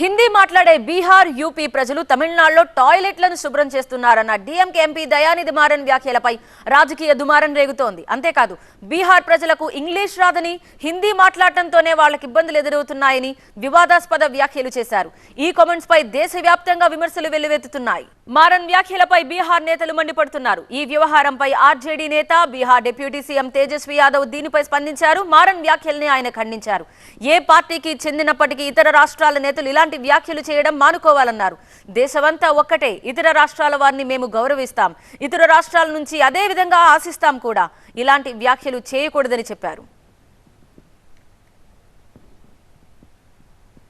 హిందీ మాట్లాడే బీహార్ యూపీ ప్రజలు తమిళనాడులో టాయిలెట్లను శుభ్రం చేస్తున్నారన్న డీఎంకే ఎంపీ దయానిధి మారన్ వ్యాఖ్యలపై రాజకీయ దుమారం రేగుతోంది. అంతేకాదు బీహార్ ప్రజలకు ఇంగ్లీష్ రాదని హిందీ మాట్లాడటంతోనే వాళ్ళకి ఇబ్బందులు ఎదురవుతున్నాయని వివాదాస్పద వ్యాఖ్యలు చేశారు. ఈ కామెంట్స్ పై దేశవ్యాప్తంగా విమర్శలు వెల్లువెత్తుతున్నాయి. మారన్ వ్యాఖ్యలపై బీహార్ నేతలు మండిపడుతున్నారు. ఈ వ్యవహారంపై ఆర్జేడీ నేత బీహార్ డిప్యూటీ సీఎం తేజస్వి యాదవ్ దీనిపై స్పందించారు. మారన్ వ్యాఖ్యల్ని ఆయన ఖండించారు. ఏ పార్టీకి చెందినప్పటికీ ఇతర రాష్ట్రాల నేతలు ఇలాంటి వ్యాఖ్యలు చేయడం మానుకోవాలన్నారు. దేశమంతా ఒక్కటే. ఇతర రాష్ట్రాల వారిని మేము గౌరవిస్తాం. ఇతర రాష్ట్రాల నుంచి అదే విధంగా ఆశిస్తాం కూడా. ఇలాంటి వ్యాఖ్యలు చేయకూడదని చెప్పారు.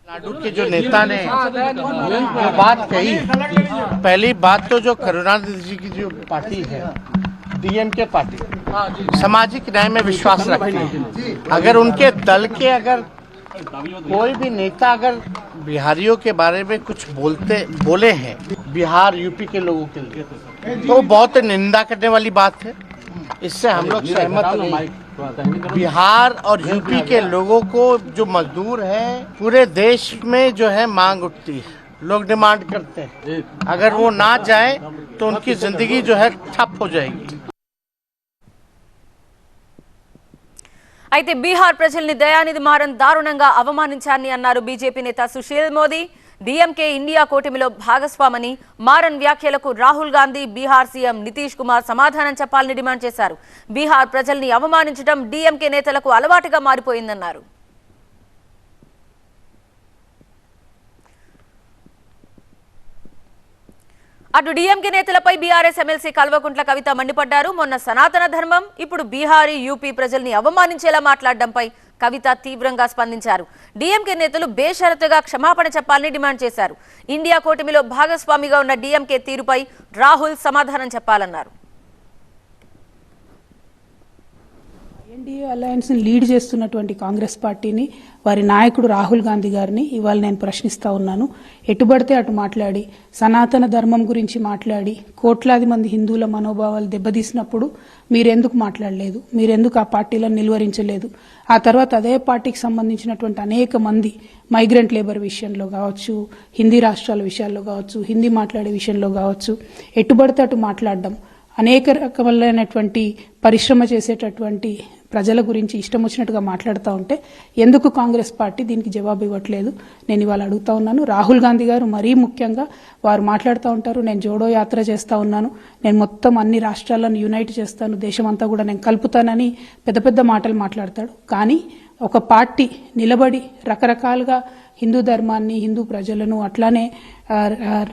लाडू के जो नेता ने जो बात कही पहली बात तो जो करुणानिधि जी की जो पार्टी है डीएमके पार्टी सामाजिक न्याय में विश्वास रखती है। अगर उनके दल के अगर कोई भी नेता अगर बिहारियों के बारे में कुछ बोलते बोले हैं बिहार यूपी के लोगों के लिए तो बहुत निंदा करने वाली बात है। इससे हम लोग सहमत नहीं बिहार और यूपी के लोगों को जो मजदूर है पूरे देश में जो है मांग उठती है लोग डिमांड करते हैं अगर वो ना जाए तो उनकी जिंदगी जो है ठप हो जाएगी అయితే బీహార్ ప్రజల్ని దయానిధి మారన్ దారుణంగా అవమానించారని అన్నారు బీజేపీ నేత సుశీల్ మోదీ డీఎంకే ఇండియా కూటమిలో భాగస్వామని మారన్ వ్యాఖ్యలకు రాహుల్ గాంధీ బీహార్ సీఎం నితీష్ కుమార్ సమాధానం చెప్పాలని డిమాండ్ చేశారు. బీహార్ ప్రజల్ని అవమానించడం డీఎంకే నేతలకు అలవాటుగా మారిపోయిందన్నారు. అటు డీఎంకే నేతలపై బీఆర్ఎస్ ఎమ్మెల్సీ కల్వకుంట్ల కవిత మండిపడ్డారు. మొన్న సనాతన ధర్మం ఇప్పుడు బీహారీ యూపీ ప్రజల్ని అవమానించేలా మాట్లాడడంపై కవిత తీవ్రంగా స్పందించారు. డీఎంకే నేతలు బేషరతుగా క్షమాపణ చెప్పాలని డిమాండ్ చేశారు. ఇండియా కూటమిలో భాగస్వామిగా ఉన్న డీఎంకే తీరుపై రాహుల్ సమాధానం చెప్పాలన్నారు. ఎన్డీఏ అలయన్స్ని లీడ్ చేస్తున్నటువంటి కాంగ్రెస్ పార్టీని వారి నాయకుడు రాహుల్ గాంధీ గారిని ఇవాళ నేను ప్రశ్నిస్తా ఉన్నాను. ఎటుబడితే అటు మాట్లాడి సనాతన ధర్మం గురించి మాట్లాడి కోట్లాది మంది హిందువుల మనోభావాలు దెబ్బతీసినప్పుడు మీరెందుకు మాట్లాడలేదు? మీరెందుకు ఆ పార్టీలను నిలువరించలేదు? ఆ తర్వాత అదే పార్టీకి సంబంధించినటువంటి అనేక మంది మైగ్రెంట్ లేబర్ విషయంలో కావచ్చు హిందీ రాష్ట్రాల విషయాల్లో కావచ్చు హిందీ మాట్లాడే విషయంలో కావచ్చు ఎటుబడితే అటు మాట్లాడడం అనేక రకములైనటువంటి పరిశ్రమ చేసేటటువంటి ప్రజల గురించి ఇష్టం వచ్చినట్టుగా మాట్లాడుతూ ఉంటే ఎందుకు కాంగ్రెస్ పార్టీ దీనికి జవాబు ఇవ్వట్లేదు? నేను ఇవాళ అడుగుతా ఉన్నాను. రాహుల్ గాంధీ గారు మరీ ముఖ్యంగా వారు మాట్లాడుతూ ఉంటారు. నేను జోడో యాత్ర చేస్తా ఉన్నాను. నేను మొత్తం అన్ని రాష్ట్రాలను యునైట్ చేస్తాను. దేశమంతా కూడా నేను కలుపుతానని పెద్ద పెద్ద మాటలు మాట్లాడతాడు. కానీ ఒక పార్టీ నిలబడి రకరకాలుగా హిందూ ధర్మాన్ని హిందూ ప్రజలను అట్లానే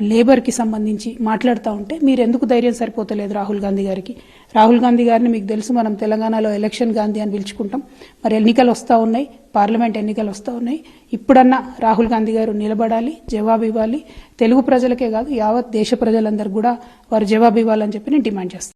లేబర్కి సంబంధించి మాట్లాడుతూ ఉంటే మీరు ఎందుకు ధైర్యం సరిపోతలేదు రాహుల్ గాంధీ గారికి? రాహుల్ గాంధీ గారిని మీకు తెలుసు మనం తెలంగాణలో ఎలక్షన్ గాంధీ అని పిలుచుకుంటాం. మరి ఎన్నికలు వస్తూ ఉన్నాయి పార్లమెంట్ ఎన్నికలు వస్తూ ఉన్నాయి. ఇప్పుడన్నా రాహుల్ గాంధీ గారు నిలబడాలి జవాబు ఇవ్వాలి. తెలుగు ప్రజలకే కాదు యావత్ దేశ ప్రజలందరూ కూడా వారు జవాబు ఇవ్వాలని చెప్పి నేను డిమాండ్ చేస్తాను